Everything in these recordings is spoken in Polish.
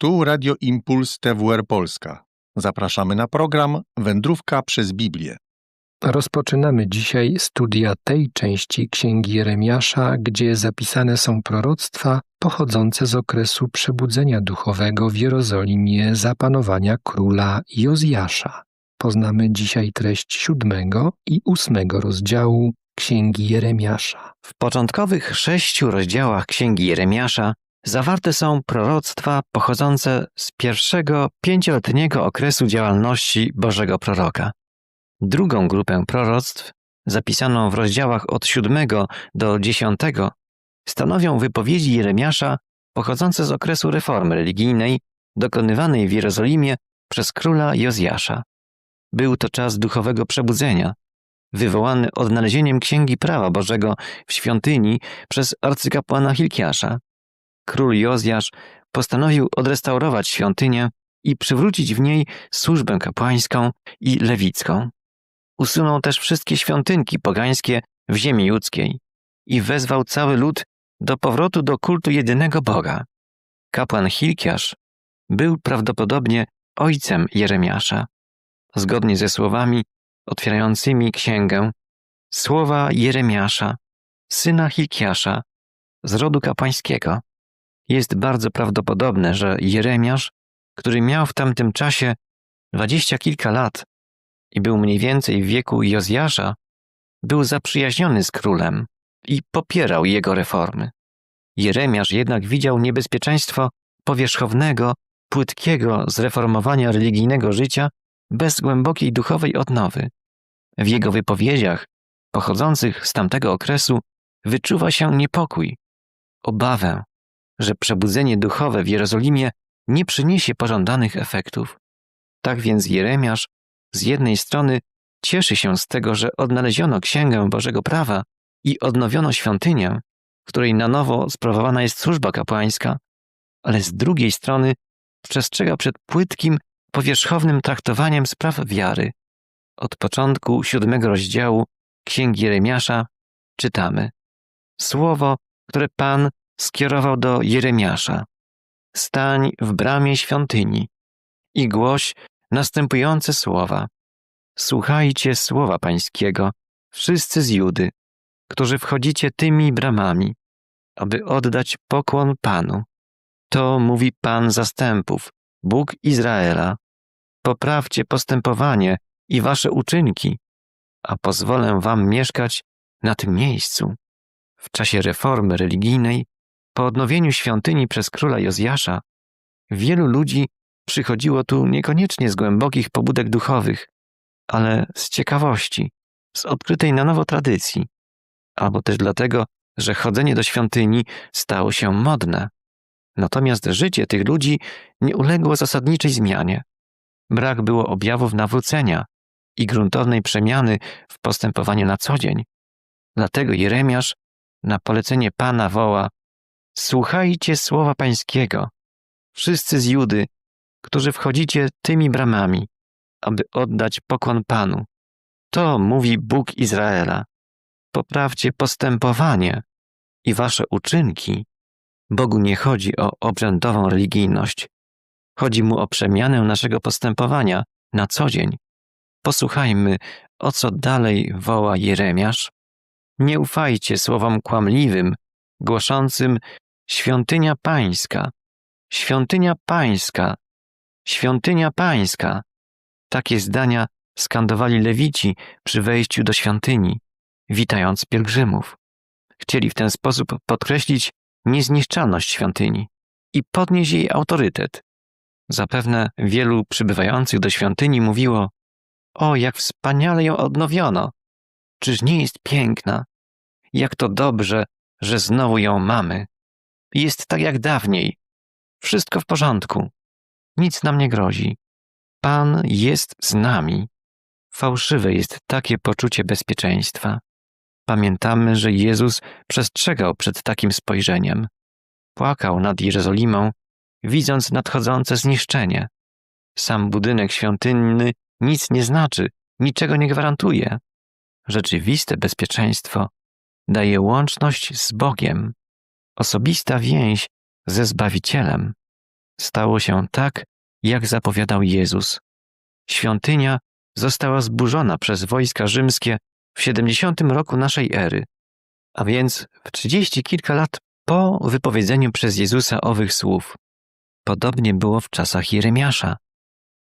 Tu Radio Impuls TWR Polska. Zapraszamy na program Wędrówka przez Biblię. Rozpoczynamy dzisiaj studia tej części Księgi Jeremiasza, gdzie zapisane są proroctwa pochodzące z okresu przebudzenia duchowego w Jerozolimie za panowania króla Jozjasza. Poznamy dzisiaj treść siódmego i ósmego rozdziału Księgi Jeremiasza. W początkowych sześciu rozdziałach Księgi Jeremiasza zawarte są proroctwa pochodzące z pierwszego pięcioletniego okresu działalności Bożego proroka. Drugą grupę proroctw, zapisaną w rozdziałach od siódmego do dziesiątego, stanowią wypowiedzi Jeremiasza pochodzące z okresu reformy religijnej dokonywanej w Jerozolimie przez króla Jozjasza. Był to czas duchowego przebudzenia, wywołany odnalezieniem Księgi Prawa Bożego w świątyni przez arcykapłana Hilkiasza. Król Jozjasz postanowił odrestaurować świątynię i przywrócić w niej służbę kapłańską i lewicką. Usunął też wszystkie świątynki pogańskie w ziemi judzkiej i wezwał cały lud do powrotu do kultu jedynego Boga. Kapłan Hilkiasz był prawdopodobnie ojcem Jeremiasza. Zgodnie ze słowami otwierającymi księgę, słowa Jeremiasza, syna Hilkiasza, z rodu kapłańskiego. Jest bardzo prawdopodobne, że Jeremiasz, który miał w tamtym czasie dwadzieścia kilka lat i był mniej więcej w wieku Jozjasza, był zaprzyjaźniony z królem i popierał jego reformy. Jeremiasz jednak widział niebezpieczeństwo powierzchownego, płytkiego zreformowania religijnego życia bez głębokiej duchowej odnowy. W jego wypowiedziach, pochodzących z tamtego okresu, wyczuwa się niepokój, obawę, że przebudzenie duchowe w Jerozolimie nie przyniesie pożądanych efektów. Tak więc Jeremiasz z jednej strony cieszy się z tego, że odnaleziono Księgę Bożego Prawa i odnowiono świątynię, w której na nowo sprawowana jest służba kapłańska, ale z drugiej strony przestrzega przed płytkim, powierzchownym traktowaniem spraw wiary. Od początku siódmego rozdziału Księgi Jeremiasza czytamy Słowo, które Pan skierował do Jeremiasza. Stań w bramie świątyni i głoś następujące słowa. Słuchajcie słowa Pańskiego, wszyscy z Judy, którzy wchodzicie tymi bramami, aby oddać pokłon Panu. To mówi Pan zastępów, Bóg Izraela. Poprawcie postępowanie i wasze uczynki, a pozwolę wam mieszkać na tym miejscu. W czasie reformy religijnej, po odnowieniu świątyni przez króla Jozjasza, wielu ludzi przychodziło tu niekoniecznie z głębokich pobudek duchowych, ale z ciekawości, z odkrytej na nowo tradycji, albo też dlatego, że chodzenie do świątyni stało się modne. Natomiast życie tych ludzi nie uległo zasadniczej zmianie. Brak było objawów nawrócenia i gruntownej przemiany w postępowaniu na co dzień. Dlatego Jeremiasz na polecenie Pana woła: Słuchajcie słowa Pańskiego, wszyscy z Judy, którzy wchodzicie tymi bramami, aby oddać pokłon Panu. To mówi Bóg Izraela. Poprawcie postępowanie i wasze uczynki. Bogu nie chodzi o obrzędową religijność. Chodzi mu o przemianę naszego postępowania na co dzień. Posłuchajmy, o co dalej woła Jeremiasz. Nie ufajcie słowom kłamliwym, głoszącym świątynia pańska, świątynia pańska, świątynia pańska. Takie zdania skandowali lewici przy wejściu do świątyni, witając pielgrzymów. Chcieli w ten sposób podkreślić niezniszczalność świątyni i podnieść jej autorytet. Zapewne wielu przybywających do świątyni mówiło: O, jak wspaniale ją odnowiono! Czyż nie jest piękna? Jak to dobrze, że znowu ją mamy. Jest tak jak dawniej. Wszystko w porządku. Nic nam nie grozi. Pan jest z nami. Fałszywe jest takie poczucie bezpieczeństwa. Pamiętamy, że Jezus przestrzegał przed takim spojrzeniem. Płakał nad Jerozolimą, widząc nadchodzące zniszczenie. Sam budynek świątynny nic nie znaczy, niczego nie gwarantuje. Rzeczywiste bezpieczeństwo daje łączność z Bogiem, osobista więź ze Zbawicielem. stało się tak, jak zapowiadał Jezus. Świątynia została zburzona przez wojska rzymskie w 70 roku naszej ery, a więc w trzydzieści kilka lat po wypowiedzeniu przez Jezusa owych słów. Podobnie było w czasach Jeremiasza.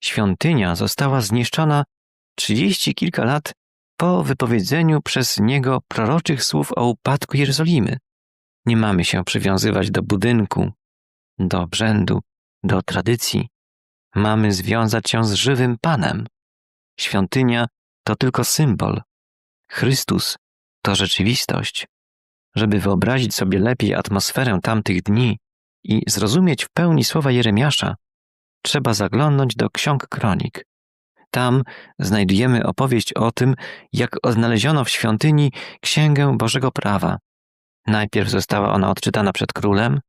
Świątynia została zniszczona trzydzieści kilka lat po wypowiedzeniu przez niego proroczych słów o upadku Jerozolimy. Nie mamy się przywiązywać do budynku, do obrzędu, do tradycji. Mamy związać się z żywym Panem. Świątynia to tylko symbol. Chrystus to rzeczywistość. Żeby wyobrazić sobie lepiej atmosferę tamtych dni i zrozumieć w pełni słowa Jeremiasza, trzeba zaglądnąć do ksiąg kronik. Tam znajdujemy opowieść o tym, jak odnaleziono w świątyni Księgę Bożego Prawa. Najpierw została ona odczytana przed królem,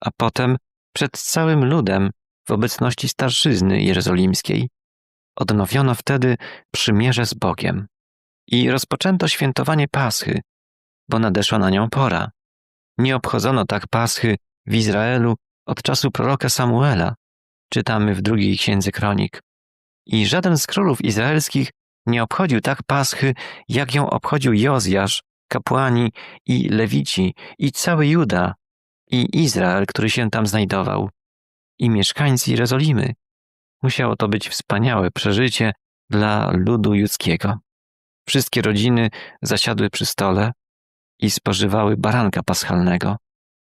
a potem przed całym ludem w obecności starszyzny jerozolimskiej. Odnowiono wtedy przymierze z Bogiem i rozpoczęto świętowanie Paschy, bo nadeszła na nią pora. Nie obchodzono tak Paschy w Izraelu od czasu proroka Samuela, czytamy w drugiej księdze kronik. I żaden z królów izraelskich nie obchodził tak Paschy, jak ją obchodził Jozjasz, kapłani i lewici i cały Juda i Izrael, który się tam znajdował i mieszkańcy Jerozolimy. Musiało to być wspaniałe przeżycie dla ludu judzkiego. Wszystkie rodziny zasiadły przy stole i spożywały baranka paschalnego.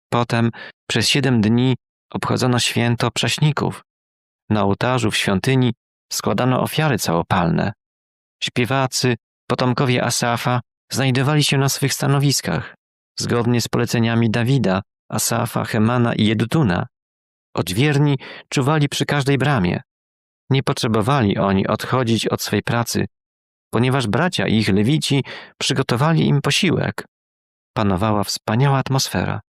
Potem przez siedem dni obchodzono święto prześników. Na ołtarzu w świątyni składano ofiary całopalne. Śpiewacy, potomkowie Asafa znajdowali się na swych stanowiskach, zgodnie z poleceniami Dawida, Asafa, Hemana i Jedutuna. Odźwierni czuwali przy każdej bramie. Nie potrzebowali oni odchodzić od swej pracy, ponieważ bracia ich lewici przygotowali im posiłek. Panowała wspaniała atmosfera.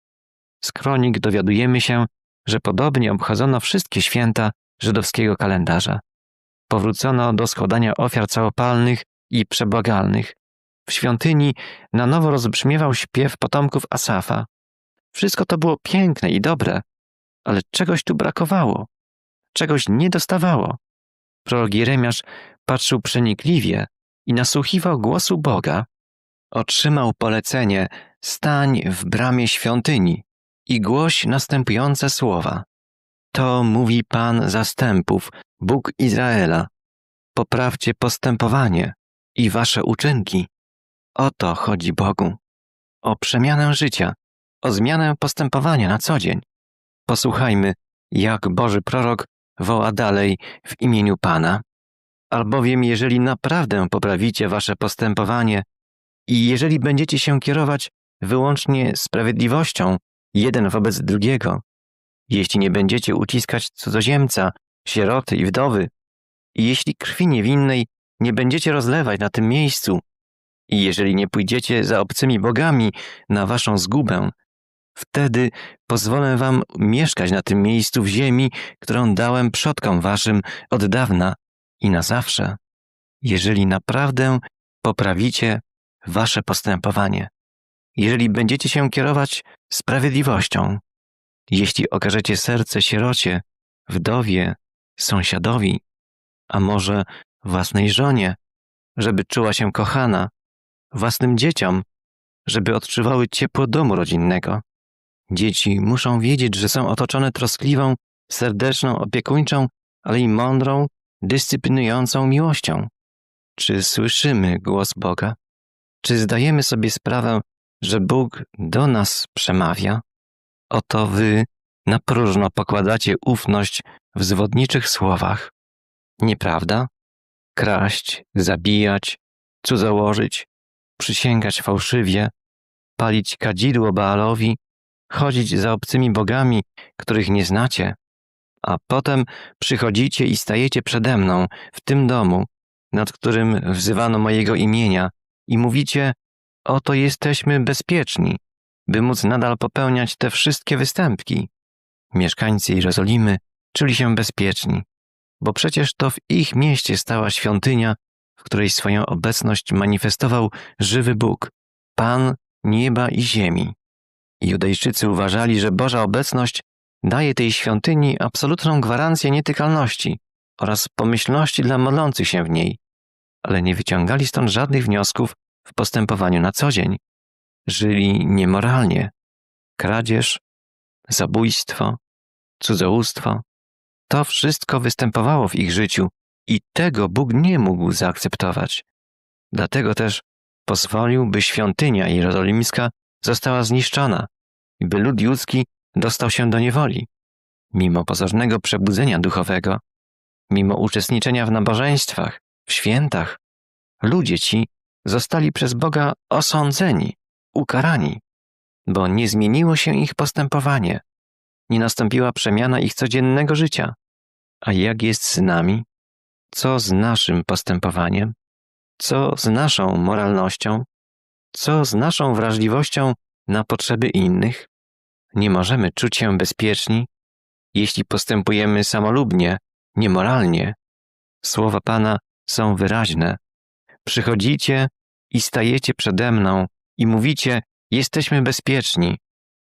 Z kronik dowiadujemy się, że podobnie obchodzono wszystkie święta żydowskiego kalendarza. Powrócono do składania ofiar całopalnych i przebłagalnych. W świątyni na nowo rozbrzmiewał śpiew potomków Asafa. Wszystko to było piękne i dobre, ale czegoś tu brakowało, czegoś nie dostawało. Prorok Jeremiasz patrzył przenikliwie i nasłuchiwał głosu Boga. Otrzymał polecenie: stań w bramie świątyni i głoś następujące słowa. To mówi Pan zastępów, Bóg Izraela. Poprawcie postępowanie i wasze uczynki. O to chodzi Bogu. O przemianę życia, o zmianę postępowania na co dzień. Posłuchajmy, jak Boży prorok woła dalej w imieniu Pana. Albowiem, jeżeli naprawdę poprawicie wasze postępowanie i jeżeli będziecie się kierować wyłącznie sprawiedliwością jeden wobec drugiego, jeśli nie będziecie uciskać cudzoziemca, sieroty i wdowy, i jeśli krwi niewinnej nie będziecie rozlewać na tym miejscu, i jeżeli nie pójdziecie za obcymi bogami na waszą zgubę, wtedy pozwolę wam mieszkać na tym miejscu w ziemi, którą dałem przodkom waszym od dawna i na zawsze, jeżeli naprawdę poprawicie wasze postępowanie, jeżeli będziecie się kierować sprawiedliwością, jeśli okażecie serce sierocie, wdowie, sąsiadowi, a może własnej żonie, żeby czuła się kochana, własnym dzieciom, żeby odczuwały ciepło domu rodzinnego. Dzieci muszą wiedzieć, że są otoczone troskliwą, serdeczną, opiekuńczą, ale i mądrą, dyscyplinującą miłością. Czy słyszymy głos Boga? Czy zdajemy sobie sprawę, że Bóg do nas przemawia? Oto wy na próżno pokładacie ufność w zwodniczych słowach. Nieprawda? Kraść, zabijać, cudzołożyć, przysięgać fałszywie, palić kadzidło Baalowi, chodzić za obcymi bogami, których nie znacie, a potem przychodzicie i stajecie przede mną w tym domu, nad którym wzywano mojego imienia, i mówicie: Oto jesteśmy bezpieczni, by móc nadal popełniać te wszystkie występki. Mieszkańcy Jerozolimy czuli się bezpieczni, bo przecież to w ich mieście stała świątynia, której swoją obecność manifestował żywy Bóg, Pan nieba i ziemi. Judejczycy uważali, że Boża obecność daje tej świątyni absolutną gwarancję nietykalności oraz pomyślności dla modlących się w niej, ale nie wyciągali stąd żadnych wniosków w postępowaniu na co dzień. Żyli niemoralnie. Kradzież, zabójstwo, cudzołóstwo to wszystko występowało w ich życiu i tego Bóg nie mógł zaakceptować. Dlatego też pozwolił, by świątynia jerozolimska została zniszczona i by lud judzki dostał się do niewoli. Mimo pozornego przebudzenia duchowego, mimo uczestniczenia w nabożeństwach, w świętach, ludzie ci zostali przez Boga osądzeni, ukarani, bo nie zmieniło się ich postępowanie, nie nastąpiła przemiana ich codziennego życia. A jak jest z nami? Co z naszym postępowaniem? Co z naszą moralnością? Co z naszą wrażliwością na potrzeby innych? Nie możemy czuć się bezpieczni, jeśli postępujemy samolubnie, niemoralnie. Słowa Pana są wyraźne. Przychodzicie i stajecie przede mną i mówicie: Jesteśmy bezpieczni,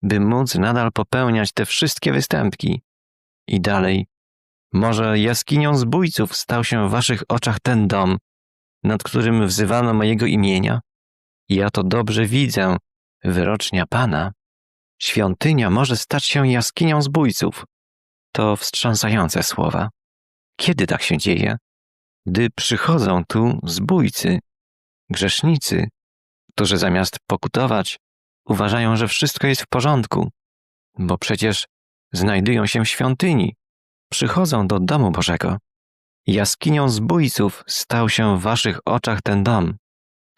by móc nadal popełniać te wszystkie występki. I dalej, może jaskinią zbójców stał się w waszych oczach ten dom, nad którym wzywano mojego imienia? Ja to dobrze widzę, wyrocznia Pana. Świątynia może stać się jaskinią zbójców. To wstrząsające słowa. Kiedy tak się dzieje? Gdy przychodzą tu zbójcy, grzesznicy, którzy zamiast pokutować, uważają, że wszystko jest w porządku, bo przecież znajdują się w świątyni, przychodzą do domu Bożego. Jaskinią zbójców stał się w waszych oczach ten dom.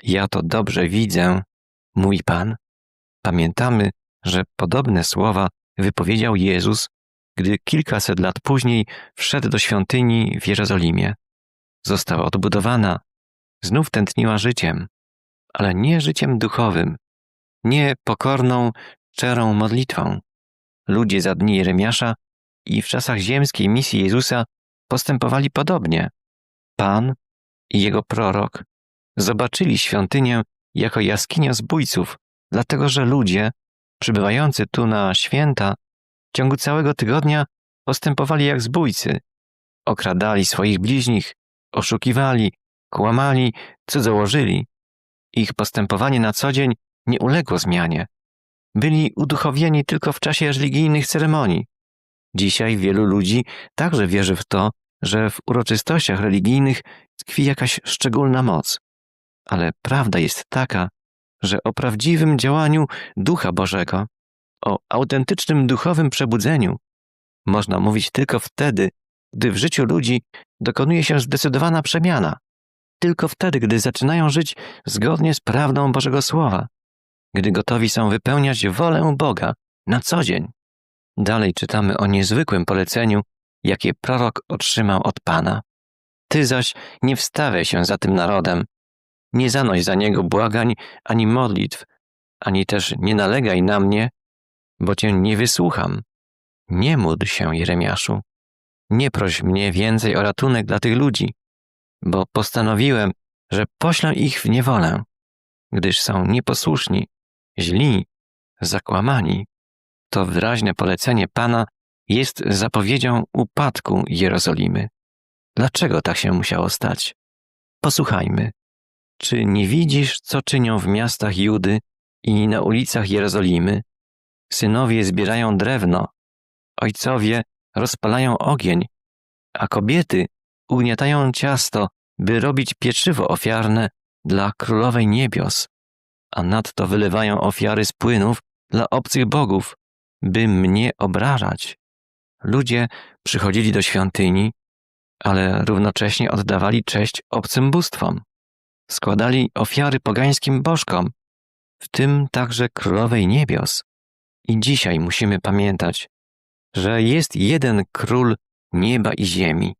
Ja to dobrze widzę, mój Pan. Pamiętamy, że podobne słowa wypowiedział Jezus, gdy kilkaset lat później wszedł do świątyni w Jerozolimie. Została odbudowana, znów tętniła życiem, ale nie życiem duchowym, nie pokorną, czerą modlitwą. Ludzie za dni Jeremiasza i w czasach ziemskiej misji Jezusa postępowali podobnie. Pan i jego prorok zobaczyli świątynię jako jaskinię zbójców, dlatego że ludzie, przybywający tu na święta, w ciągu całego tygodnia postępowali jak zbójcy. Okradali swoich bliźnich, oszukiwali, kłamali, cudzołożyli. Ich postępowanie na co dzień nie uległo zmianie. Byli uduchowieni tylko w czasie religijnych ceremonii. Dzisiaj wielu ludzi także wierzy w to, że w uroczystościach religijnych tkwi jakaś szczególna moc. Ale prawda jest taka, że o prawdziwym działaniu Ducha Bożego, o autentycznym duchowym przebudzeniu można mówić tylko wtedy, gdy w życiu ludzi dokonuje się zdecydowana przemiana. Tylko wtedy, gdy zaczynają żyć zgodnie z prawdą Bożego Słowa, gdy gotowi są wypełniać wolę Boga na co dzień. Dalej czytamy o niezwykłym poleceniu, jakie prorok otrzymał od Pana. Ty zaś nie wstawiaj się za tym narodem, nie zanoś za niego błagań ani modlitw, ani też nie nalegaj na mnie, bo cię nie wysłucham. Nie módl się, Jeremiaszu. Nie proś mnie więcej o ratunek dla tych ludzi, bo postanowiłem, że poślę ich w niewolę, gdyż są nieposłuszni, źli, zakłamani. To wyraźne polecenie Pana jest zapowiedzią upadku Jerozolimy. Dlaczego tak się musiało stać? Posłuchajmy. Czy nie widzisz, co czynią w miastach Judy i na ulicach Jerozolimy? Synowie zbierają drewno, ojcowie rozpalają ogień, a kobiety ugniatają ciasto, by robić pieczywo ofiarne dla królowej niebios, a nadto wylewają ofiary z płynów dla obcych bogów, by mnie obrażać. Ludzie przychodzili do świątyni, ale równocześnie oddawali cześć obcym bóstwom. Składali ofiary pogańskim bożkom, w tym także królowej niebios. I dzisiaj musimy pamiętać, że jest jeden król nieba i ziemi,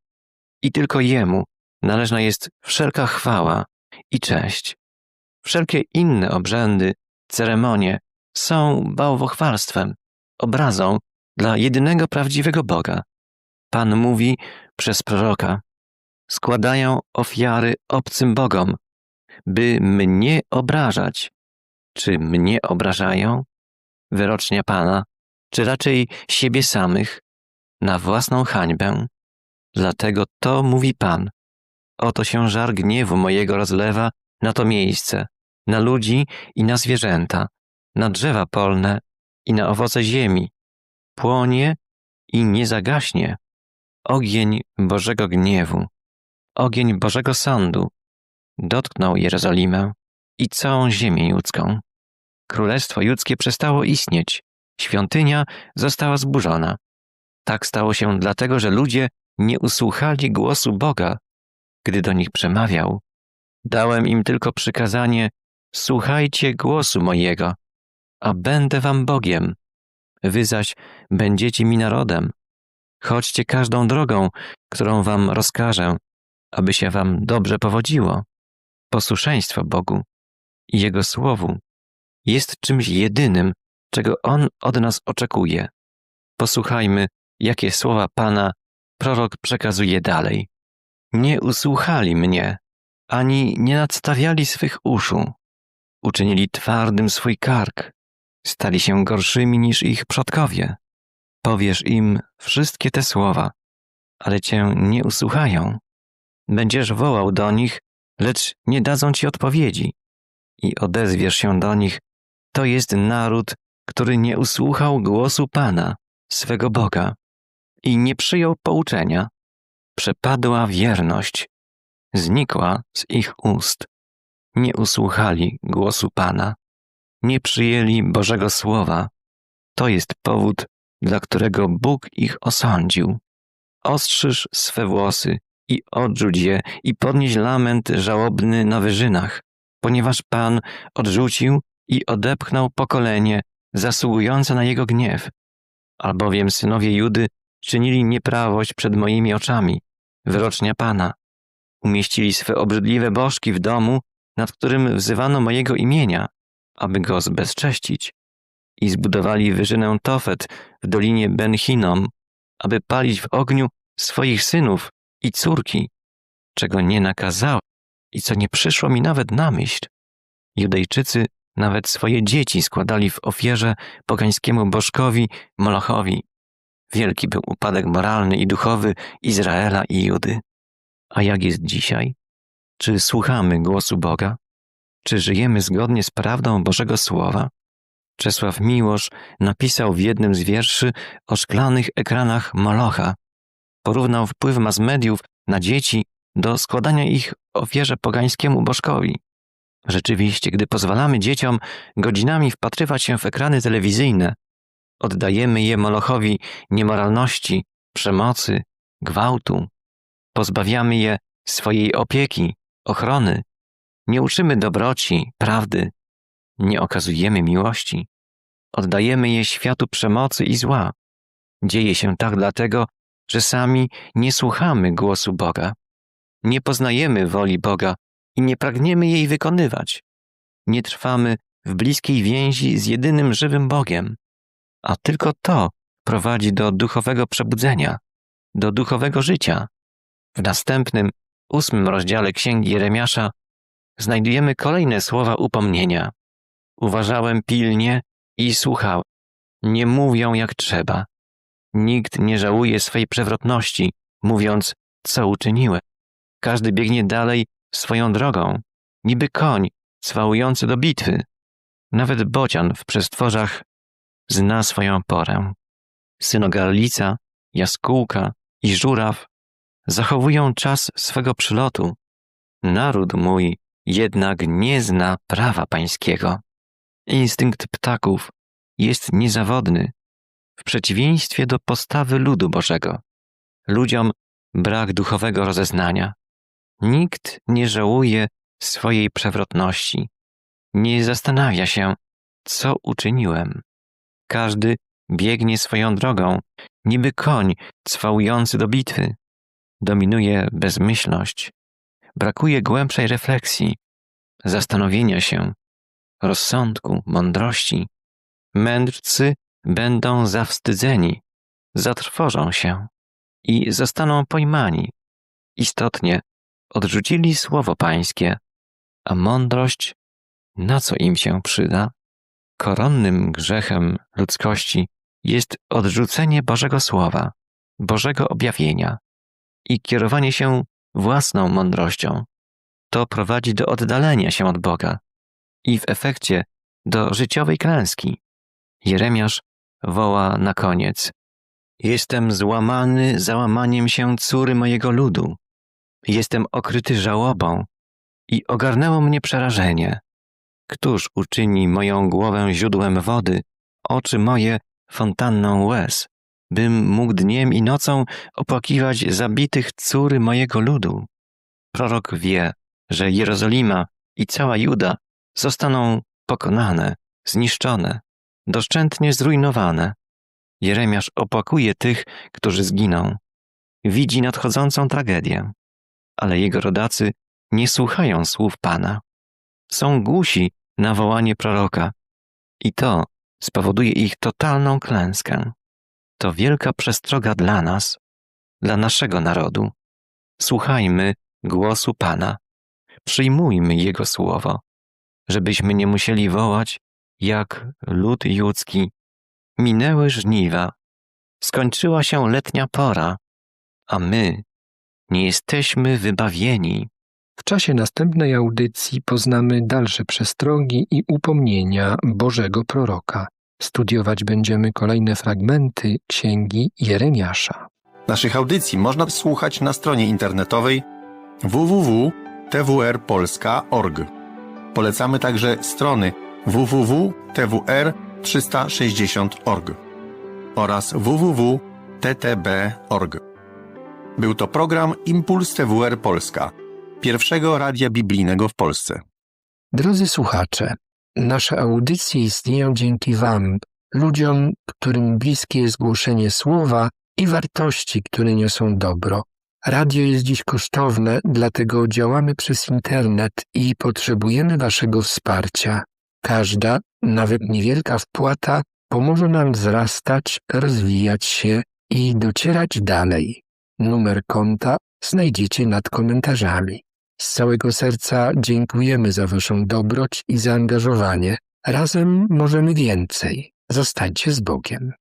i tylko jemu należna jest wszelka chwała i cześć. Wszelkie inne obrzędy, ceremonie są bałwochwalstwem, obrazą dla jedynego prawdziwego Boga. Pan mówi przez proroka: składają ofiary obcym bogom, by mnie obrażać. Czy mnie obrażają? Wyrocznia Pana czy raczej siebie samych, na własną hańbę. Dlatego to mówi Pan. Oto się żar gniewu mojego rozlewa na to miejsce, na ludzi i na zwierzęta, na drzewa polne i na owoce ziemi. Płonie i nie zagaśnie. Ogień Bożego gniewu, ogień Bożego sądu dotknął Jerozolimę i całą ziemię judzką. Królestwo judzkie przestało istnieć, świątynia została zburzona. Tak stało się dlatego, że ludzie nie usłuchali głosu Boga, gdy do nich przemawiał. Dałem im tylko przykazanie: Słuchajcie głosu mojego, a będę wam Bogiem. Wy zaś będziecie mi narodem. Chodźcie każdą drogą, którą wam rozkażę, aby się wam dobrze powodziło. Posłuszeństwo Bogu i Jego słowu jest czymś jedynym, czego On od nas oczekuje. Posłuchajmy, jakie słowa Pana prorok przekazuje dalej. Nie usłuchali mnie, ani nie nadstawiali swych uszu. Uczynili twardym swój kark, stali się gorszymi niż ich przodkowie. Powiesz im wszystkie te słowa, ale cię nie usłuchają. Będziesz wołał do nich, lecz nie dadzą ci odpowiedzi. I odezwiesz się do nich, to jest naród, który nie usłuchał głosu Pana, swego Boga, i nie przyjął pouczenia. Przepadła wierność, znikła z ich ust. Nie usłuchali głosu Pana, nie przyjęli Bożego Słowa. To jest powód, dla którego Bóg ich osądził. Ostrzyż swe włosy i odrzuć je i podnieś lament żałobny na wyżynach, ponieważ Pan odrzucił i odepchnął pokolenie zasługujące na jego gniew. Albowiem synowie Judy czynili nieprawość przed moimi oczami, wyrocznia Pana. Umieścili swe obrzydliwe bożki w domu, nad którym wzywano mojego imienia, aby go zbezcześcić. I zbudowali wyżynę Tofet w dolinie Ben-Hinnom, aby palić w ogniu swoich synów i córki, czego nie nakazałem i co nie przyszło mi nawet na myśl. Judejczycy nawet swoje dzieci składali w ofierze pogańskiemu bożkowi Molochowi. Wielki był upadek moralny i duchowy Izraela i Judy. A jak jest dzisiaj? Czy słuchamy głosu Boga? Czy żyjemy zgodnie z prawdą Bożego Słowa? Czesław Miłosz napisał w jednym z wierszy o szklanych ekranach Molocha. Porównał wpływ mass mediów na dzieci do składania ich ofierze pogańskiemu bożkowi. Rzeczywiście, gdy pozwalamy dzieciom godzinami wpatrywać się w ekrany telewizyjne, oddajemy je Molochowi niemoralności, przemocy, gwałtu. Pozbawiamy je swojej opieki, ochrony. Nie uczymy dobroci, prawdy. Nie okazujemy miłości. Oddajemy je światu przemocy i zła. Dzieje się tak dlatego, że sami nie słuchamy głosu Boga. Nie poznajemy woli Boga i nie pragniemy jej wykonywać. Nie trwamy w bliskiej więzi z jedynym żywym Bogiem, a tylko to prowadzi do duchowego przebudzenia, do duchowego życia. W następnym, ósmym rozdziale Księgi Jeremiasza znajdujemy kolejne słowa upomnienia. Uważałem pilnie i słuchałem. Nie mówią jak trzeba. Nikt nie żałuje swej przewrotności, mówiąc, co uczyniłem. Każdy biegnie dalej swoją drogą, niby koń cwałujący do bitwy. Nawet bocian w przestworzach zna swoją porę. Synogarlica, jaskółka i żuraw zachowują czas swego przylotu. Naród mój jednak nie zna prawa pańskiego. Instynkt ptaków jest niezawodny, w przeciwieństwie do postawy ludu Bożego. Ludziom brak duchowego rozeznania. Nikt nie żałuje swojej przewrotności. Nie zastanawia się, co uczyniłem. Każdy biegnie swoją drogą, niby koń cwałujący do bitwy. Dominuje bezmyślność. Brakuje głębszej refleksji, zastanowienia się, rozsądku, mądrości. Mędrcy będą zawstydzeni, zatrwożą się i zostaną pojmani. Istotnie odrzucili słowo Pańskie, a mądrość na co im się przyda? Koronnym grzechem ludzkości jest odrzucenie Bożego Słowa, Bożego objawienia i kierowanie się własną mądrością. To prowadzi do oddalenia się od Boga i w efekcie do życiowej klęski. Jeremiasz woła na koniec: Jestem złamany załamaniem się córy mojego ludu. Jestem okryty żałobą i ogarnęło mnie przerażenie. Któż uczyni moją głowę źródłem wody, oczy moje fontanną łez, bym mógł dniem i nocą opłakiwać zabitych córy mojego ludu? Prorok wie, że Jerozolima i cała Juda zostaną pokonane, zniszczone, doszczętnie zrujnowane. Jeremiasz opłakuje tych, którzy zginą. Widzi nadchodzącą tragedię, ale jego rodacy nie słuchają słów Pana. Są głusi na wołanie proroka i to spowoduje ich totalną klęskę. To wielka przestroga dla nas, dla naszego narodu. Słuchajmy głosu Pana, przyjmujmy Jego słowo, żebyśmy nie musieli wołać jak lud judzki. Minęły żniwa, skończyła się letnia pora, a my nie jesteśmy wybawieni. W czasie następnej audycji poznamy dalsze przestrogi i upomnienia Bożego proroka. Studiować będziemy kolejne fragmenty księgi Jeremiasza. Naszych audycji można słuchać na stronie internetowej www.twrpolska.org. Polecamy także strony www.twr360.org oraz www.ttb.org. Był to program Impuls TWR Polska, pierwszego radia biblijnego w Polsce. Drodzy słuchacze, nasze audycje istnieją dzięki Wam, ludziom, którym bliskie jest głoszenie słowa i wartości, które niosą dobro. Radio jest dziś kosztowne, dlatego działamy przez internet i potrzebujemy Waszego wsparcia. Każda, nawet niewielka wpłata pomoże nam wzrastać, rozwijać się i docierać dalej. Numer konta znajdziecie nad komentarzami. Z całego serca dziękujemy za Waszą dobroć i zaangażowanie. Razem możemy więcej. Zostańcie z Bogiem.